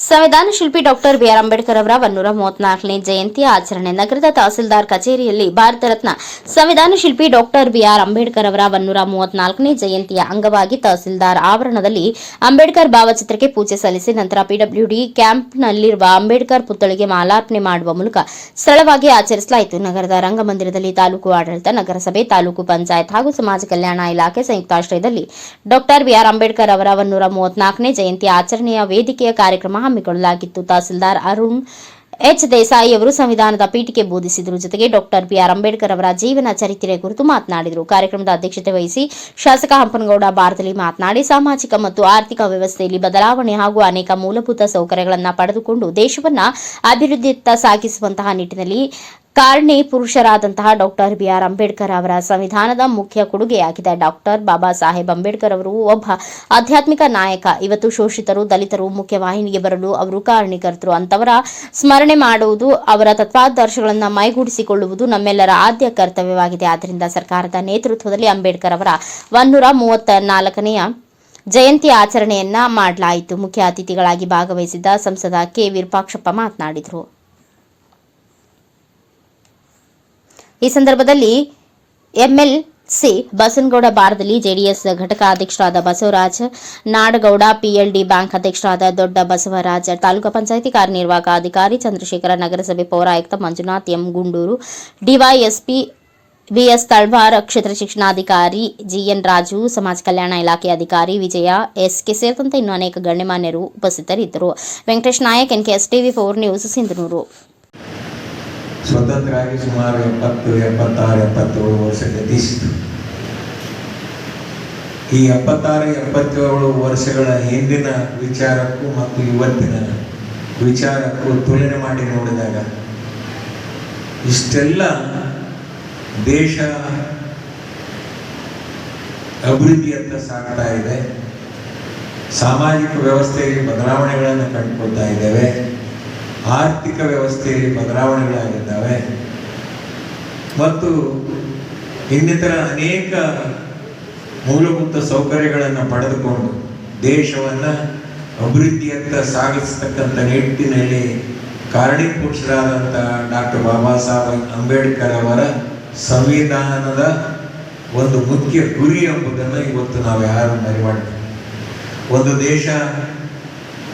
ಸಂವಿಧಾನ ಶಿಲ್ಪಿ doctor B R Ambedkar ಅವರ ಒನ್ನೂರ ಮೂವತ್ನಾಲ್ಕನೇ ಜಯಂತಿ ಆಚರಣೆ. ನಗರದ ತಹಸೀಲ್ದಾರ್ ಕಚೇರಿಯಲ್ಲಿ ಭಾರತ ರತ್ನ ಸಂವಿಧಾನ ಶಿಲ್ಪಿ ಡಾಕ್ಟರ್ ಬಿಆರ್ ಅಂಬೇಡ್ಕರ್ ಅವರ ಒನ್ನೂರ ಮೂವತ್ನಾಲ್ಕನೇ ಜಯಂತಿಯ ಅಂಗವಾಗಿ ತಹಸೀಲ್ದಾರ್ ಆವರಣದಲ್ಲಿ ಅಂಬೇಡ್ಕರ್ ಭಾವಚಿತ್ರಕ್ಕೆ ಪೂಜೆ ಸಲ್ಲಿಸಿ ನಂತರ ಪಿಡಬ್ಲ್ಯೂಡಿ ಕ್ಯಾಂಪ್ನಲ್ಲಿರುವ ಅಂಬೇಡ್ಕರ್ ಪುತ್ಥಳಿಗೆ ಮಾಲಾರ್ಪಣೆ ಮಾಡುವ ಮೂಲಕ ಸರಳವಾಗಿ ಆಚರಿಸಲಾಯಿತು. ನಗರದ ರಂಗಮಂದಿರದಲ್ಲಿ ತಾಲೂಕು ಆಡಳಿತ, ನಗರಸಭೆ, ತಾಲೂಕು ಪಂಚಾಯತ್ ಹಾಗೂ ಸಮಾಜ ಕಲ್ಯಾಣ ಇಲಾಖೆ ಸಂಯುಕ್ತಾಶ್ರಯದಲ್ಲಿ ಡಾಕ್ಟರ್ ಬಿಆರ್ ಅಂಬೇಡ್ಕರ್ ಅವರ ಒನ್ನೂರ ಮೂವತ್ನಾಲ್ಕನೇ ಜಯಂತಿ ಆಚರಣೆಯ ವೇದಿಕೆಯ ಕಾರ್ಯಕ್ರಮ ಹಮ್ಮಿಕೊಳ್ಳಲಾಗಿತ್ತು ತಹಸೀಲ್ದಾರ್ ಅರುಣ್ ಎಚ್. ದೇಸಾಯಿ ಅವರು ಸಂವಿಧಾನದ ಪೀಠಿಕೆ ಬೋಧಿಸಿದರು. ಜೊತೆಗೆ ಡಾಕ್ಟರ್ ಬಿಆರ್ ಅಂಬೇಡ್ಕರ್ ಅವರ ಜೀವನ ಚರಿತ್ರೆ ಕುರಿತು ಮಾತನಾಡಿದರು. ಕಾರ್ಯಕ್ರಮದ ಅಧ್ಯಕ್ಷತೆ ವಹಿಸಿ ಶಾಸಕ ಹಂಪನಗೌಡ ಭಾರತಲಿ ಮಾತನಾಡಿ, ಸಾಮಾಜಿಕ ಮತ್ತು ಆರ್ಥಿಕ ವ್ಯವಸ್ಥೆಯಲ್ಲಿ ಬದಲಾವಣೆ ಹಾಗೂ ಅನೇಕ ಮೂಲಭೂತ ಸೌಕರ್ಯಗಳನ್ನು ಪಡೆದುಕೊಂಡು ದೇಶವನ್ನ ಅಭಿವೃದ್ಧಿಯತ್ತ ಸಾಗಿಸುವಂತಹ ನಿಟ್ಟಿನಲ್ಲಿ ಕಾರಣಿ ಪುರುಷರಾದಂತಹ ಡಾಕ್ಟರ್ ಬಿ ಆರ್ ಅಂಬೇಡ್ಕರ್ ಅವರ ಸಂವಿಧಾನದ ಮುಖ್ಯ ಕೊಡುಗೆಯಾಗಿದೆ ಡಾಕ್ಟರ್ ಬಾಬಾ ಸಾಹೇಬ್ ಅಂಬೇಡ್ಕರ್ ಅವರು ಒಬ್ಬ ಆಧ್ಯಾತ್ಮಿಕ ನಾಯಕ. ಇವತ್ತು ಶೋಷಿತರು, ದಲಿತರು, ಮುಖ್ಯವಾಹಿನಿಗೆ ಬರಲು ಅವರು ಕಾರಣೀಕರ್ತರು. ಅಂತವರ ಸ್ಮರಣೆ ಮಾಡುವುದು, ಅವರ ತತ್ವಾದರ್ಶಗಳನ್ನು ಮೈಗೂಡಿಸಿಕೊಳ್ಳುವುದು ನಮ್ಮೆಲ್ಲರ ಆದ್ಯ ಕರ್ತವ್ಯವಾಗಿದೆ. ಆದ್ದರಿಂದ ಸರ್ಕಾರದ ನೇತೃತ್ವದಲ್ಲಿ ಅಂಬೇಡ್ಕರ್ ಅವರ ಒನ್ನೂರ ಮೂವತ್ತ ನಾಲ್ಕನೆಯ ಜಯಂತಿ ಆಚರಣೆಯನ್ನ ಮಾಡಲಾಯಿತು. ಮುಖ್ಯ ಅತಿಥಿಗಳಾಗಿ ಭಾಗವಹಿಸಿದ್ದ ಸಂಸದ ಕೆ. ವಿರೂಪಾಕ್ಷಪ್ಪ ಮಾತನಾಡಿದರು. ಈ ಸಂದರ್ಭದಲ್ಲಿ ಎಂಎಲ್ ಸಿ ಬಸನಗೌಡ ಬಾರದಲ್ಲಿ ಜೆಡಿಎಸ್ ಘಟಕ ಅಧ್ಯಕ್ಷರಾದ ಬಸವರಾಜ್, ನಾಡಗೌಡ ಪಿಎಲ್ಡಿ ಬ್ಯಾಂಕ್ ಅಧ್ಯಕ್ಷರಾದ ದೊಡ್ಡ ಬಸವರಾಜ್, ತಾಲೂಕಾ ಪಂಚಾಯಿತಿ ಕಾರ್ಯನಿರ್ವಾಹಕ ಅಧಿಕಾರಿ ಚಂದ್ರಶೇಖರ, ನಗರಸಭೆ ಪೌರಾಯುಕ್ತ Manjunath M Gundur, DYSP VS Talwar ಕ್ಷೇತ್ರ ಶಿಕ್ಷಣಾಧಿಕಾರಿ ಜಿಎನ್ ರಾಜು, ಸಮಾಜ ಕಲ್ಯಾಣ ಇಲಾಖೆ ಅಧಿಕಾರಿ ವಿಜಯ ಎಸ್ಕೆ ಸೇರಿದಂತೆ ಇನ್ನೂ ಅನೇಕ ಗಣ್ಯಮಾನ್ಯರು ಉಪಸ್ಥಿತರಿದ್ದರು. Venkatesh Nayak NKS TV four news, Sindhanur. ಸ್ವತಂತ್ರ ಆಗಿ ಸುಮಾರು ಎಪ್ಪತ್ತು, ಎಪ್ಪತ್ತಾರು, ಎಪ್ಪತ್ತೇಳು ವರ್ಷ ಗತಿಸಿತು ಈ ಎಪ್ಪತ್ತಾರು, ಎಪ್ಪತ್ತೇಳು ವರ್ಷಗಳ ಹಿಂದಿನ ವಿಚಾರಕ್ಕೂ ಮತ್ತು ಇವತ್ತಿನ ವಿಚಾರಕ್ಕೂ ತುಲನೆ ಮಾಡಿ ನೋಡಿದಾಗ ಇಷ್ಟೆಲ್ಲ ದೇಶ ಅಭಿವೃದ್ಧಿಯತ್ತ ಸಾಗ್ತಾ ಇದೆ. ಸಾಮಾಜಿಕ ವ್ಯವಸ್ಥೆಯಲ್ಲಿ ಬದಲಾವಣೆಗಳನ್ನು ಕಂಡುಕೊಳ್ತಾ ಇದ್ದೇವೆ. ಆರ್ಥಿಕ ವ್ಯವಸ್ಥೆಯಲ್ಲಿ ಬದಲಾವಣೆಗಳಾಗಿದ್ದಾವೆ. ಮತ್ತು ಇನ್ನಿತರ ಅನೇಕ ಮೂಲಭೂತ ಸೌಕರ್ಯಗಳನ್ನು ಪಡೆದುಕೊಂಡು ದೇಶವನ್ನು ಅಭಿವೃದ್ಧಿಯತ್ತ ಸಾಗಿಸ್ತಕ್ಕಂಥ ನಿಟ್ಟಿನಲ್ಲಿ ಕಾರಣೀಪುರುಷರಾದಂಥ ಡಾಕ್ಟರ್ ಬಾಬಾ ಸಾಹೇಬ್ ಅಂಬೇಡ್ಕರ್ ಅವರ ಸಂವಿಧಾನದ ಒಂದು ಮುಖ್ಯ ಗುರಿ ಎಂಬುದನ್ನು ಇವತ್ತು ನಾವು ಯಾರು ಮರಿಮಾಡ್ತೀವಿ. ಒಂದು ದೇಶ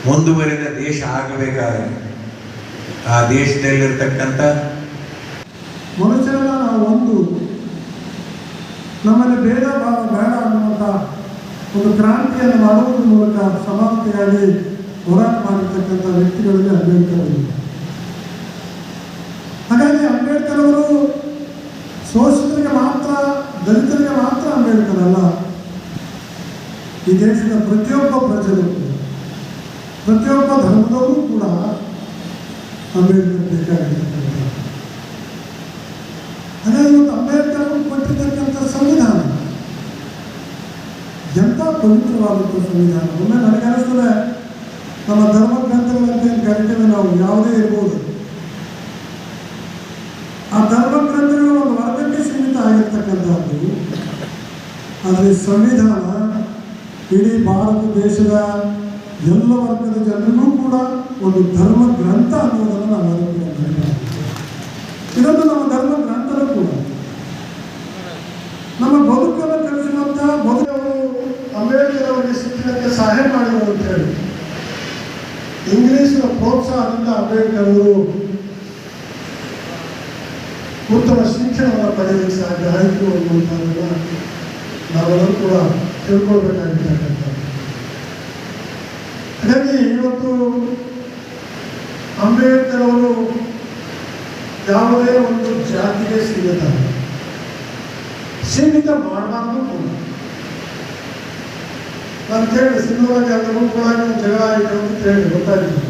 ಮುಂದುವರೆದ ದೇಶ ಆಗಬೇಕಾದ್ರೆ ಆ ದೇಶದಲ್ಲಿರ್ತಕ್ಕಂಥ ಮನುಷ್ಯನ ನಾವು ಒಂದು ನಮ್ಮಲ್ಲಿ ಬೇಡ ಬೇಡ ಅನ್ನುವಂಥ ಒಂದು ಕ್ರಾಂತಿಯನ್ನು ಮಾಡುವುದರ ಮೂಲಕ ಸಮಾಪ್ತಿಯಾಗಿ ಹೋರಾಟ ಮಾಡಿರ್ತಕ್ಕಂಥ ವ್ಯಕ್ತಿಗಳಲ್ಲಿ ಅಂಬೇಡ್ಕರ್. ಹಾಗಾಗಿ ಅಂಬೇಡ್ಕರ್ ಅವರು ಶೋಷಿತರಿಗೆ ಮಾತ್ರ, ದಲಿತರಿಗೆ ಮಾತ್ರ ಅಂಬೇಡ್ಕರ್ ಅಲ್ಲ, ಈ ದೇಶದ ಪ್ರತಿಯೊಬ್ಬ ಪ್ರಜೆಗಳು ಪ್ರತಿಯೊಬ್ಬ ಧರ್ಮದವರು ಕೂಡ ಅಂಬೇಡ್ಕರ್ ಬೇಕಾಗಿರ್ತಕ್ಕಂಥ ಅದೇ ಇವತ್ತು ಅಂಬೇಡ್ಕರ್ ಕೊಟ್ಟಿರ್ತಕ್ಕಂಥ ಸಂವಿಧಾನ ಎಂಥ ಪವಿತ್ರವಾದಂಥ ಸಂವಿಧಾನ ಒಮ್ಮೆ ನನಗನ್ನಿಸ್ತದೆ ನಮ್ಮ ಧರ್ಮ ಗ್ರಂಥಗಳಂತೆ ಕರಿತೇವೆ ನಾವು ಯಾವುದೇ ಇರ್ಬೋದು ಆ ಧರ್ಮ ಗ್ರಂಥಗಳು ಒಂದು ವರ್ಗಕ್ಕೆ ಸೀಮಿತ ಆಗಿರ್ತಕ್ಕಂಥದ್ದು ಆದರೆ ಸಂವಿಧಾನ ಇಡೀ ಭಾರತ ದೇಶದ ಎಲ್ಲ ವರ್ಗದ ಜನರಿಗೂ ಒಂದು ಧರ್ಮ ಗ್ರಂಥ ಅನ್ನೋದನ್ನು ನಾವು ಓದುತ್ತೇವೆ ಇದೊಂದು ನಮ್ಮ ಧರ್ಮ ಗ್ರಂಥದ ಕೂಡ. ನಮ್ಮ ಬದುಕನ್ನು ಕಲಿಸುವಂತ ಬದುಕವರು ಅಂಬೇಡ್ಕರ್ ಅವರಿಗೆ ಶಿಕ್ಷಣಕ್ಕೆ ಸಹಾಯ ಮಾಡಿದರು ಅಂತ ಹೇಳಿ. ಇಂಗ್ಲಿಷ್ನ ಪ್ರೋತ್ಸಾಹದಿಂದ ಅಂಬೇಡ್ಕರ್ ಅವರು ಉತ್ತಮ ಶಿಕ್ಷಣವನ್ನು ಪಡೆಯಲಿಕ್ಕೆ ಸಾಧ್ಯ ಆಯಿತು ಅನ್ನುವಂಥದ್ದನ್ನು ನಾವೆಲ್ಲರೂ ಕೂಡ ತಿಳ್ಕೊಳ್ಬೇಕಾಗಿರ್ತಕ್ಕಂಥದ್ದು. ಹಾಗಾಗಿ ಇವತ್ತು ಅಂಬೇಡ್ಕರ್ ಅವರು ಯಾವುದೇ ಒಂದು ಜಾತಿಗೆ ಸೀಮಿತ. ಸೀಮಿತ ಮಾಡಬಾರ್ದು ನಾನು ಸಿಂಧೂರಾಗಿ ಎಲ್ಲರೂ ಕೂಡ ನೀವು ಜಗಳ ಆಯಿತು ಅಂತ ಹೇಳಿ ಗೊತ್ತಾಗಿದೆ